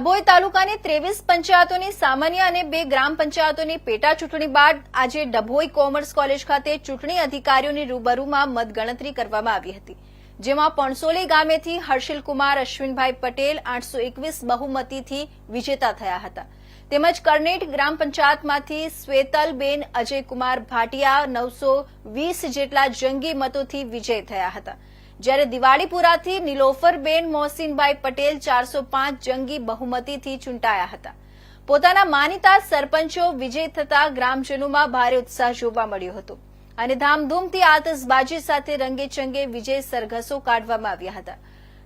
ડભોઈ તાલુકાની ત્રેવીસ પંચાયતોની સામાન્ય અને બે ગ્રામ પંચાયતોની પેટા ચૂંટણી બાદ આજે ડભોઈ કોમર્સ કોલેજ ખાતે ચૂંટણી અધિકારીઓની રૂબરૂમાં મતગણતરી કરવામાં આવી હતી, જેમાં પણસોલી ગામેથી હર્ષિલકુમાર, અશ્વિનભાઈ પટેલ આઠસો એકવીસ બહુમતીથી વિજેતા થયા હતા. તેમજ કરનેટ ગ્રામ પંચાયતમાંથી શ્વેતલબેન, અજયકુમાર ભાટિયા નવસો વીસ જેટલા જંગી મતોથી વિજય થયા હતા. જ્યારે દિવાળીપુરાથી નિલોફરબેન મોહસીનભાઈ પટેલ ચારસો પાંચ જંગી બહુમતીથી ચૂંટાયા હતા. પોતાના માનીતા સરપંચો વિજય થતા ગ્રામજનોમાં ભારે ઉત્સાહ જોવા મળ્યો હતો અને ધામધૂમથી આતશબાજી સાથે રંગેચંગે વિજય સરઘસો કાઢવામાં આવ્યા હતા.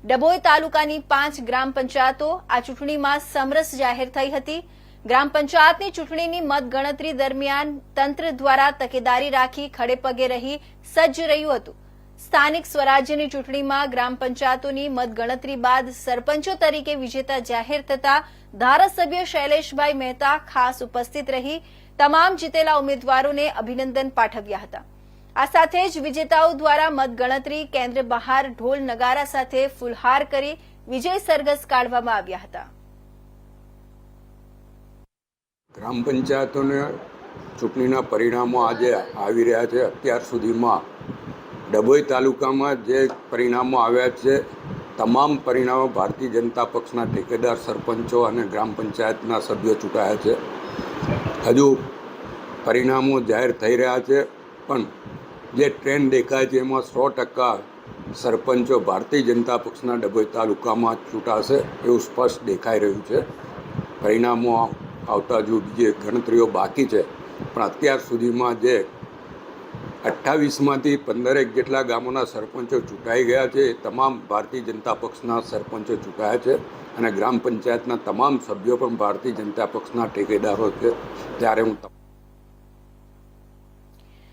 ડભોઈ તાલુકાની પાંચ ગ્રામ પંચાયતો આ ચૂંટણીમાં સમરસ જાહેર થઈ હતી. ગ્રામ પંચાયતની ચૂંટણીની મતગણતરી દરમિયાન તંત્ર દ્વારા તકેદારી રાખી ખડેપગે રહી સજ્જ રહ્યું હતું. સ્થાનિક સ્વરાજ્યની ચૂંટણીમાં ગ્રામ પંચાયતોની મતગણતરી બાદ સરપંચો તરીકે વિજેતા જાહેર થતા ધારાસભ્ય શૈલેષભાઈ મહેતા ખાસ ઉપસ્થિત રહી તમામ જીતેલા ઉમેદવારોને અભિનંદન પાઠવ્યા હતા. આ સાથે જ વિજેતાઓ દ્વારા મતગણતરી, કેન્દ્ર બહાર, ઢોલ નગારા સાથે ફુલહાર કરી વિજય સરઘસ કાઢવામાં આવ્યા હતા. ગ્રામ પંચાયતોને ચૂંટણીના પરિણામો આજે આવી રહ્યા છે. અત્યાર સુધીમાં ડભોઈ તાલુકામાં જે પરિણામો આવ્યા છે, તમામ પરિણામો ભારતીય જનતા પક્ષના ઠેકેદાર સરપંચો અને ગ્રામ પંચાયતના સભ્યો ચૂંટાયા છે. હજુ પરિણામો જાહેર થઈ રહ્યા છે, પણ જે ટ્રેન્ડ દેખાય છે એમાં સો ટકા સરપંચો ભારતીય જનતા પક્ષના ડભોઈ તાલુકામાં ચૂંટાશે એવું સ્પષ્ટ દેખાઈ રહ્યું છે. પરિણામો આવતા જો બીજી ગણતરીઓ બાકી છે, પણ અત્યાર સુધીમાં જે અઠ્ઠાવીસમાંથી પંદરેક જેટલા ગામોના સરપંચો ચૂંટાઈ ગયા છે, તમામ ભારતીય જનતા પક્ષના સરપંચો ચૂંટાયા છે અને ગ્રામ પંચાયતના તમામ સભ્યો પણ ભારતીય જનતા પક્ષના ઠેકેદારો છે. ત્યારે હું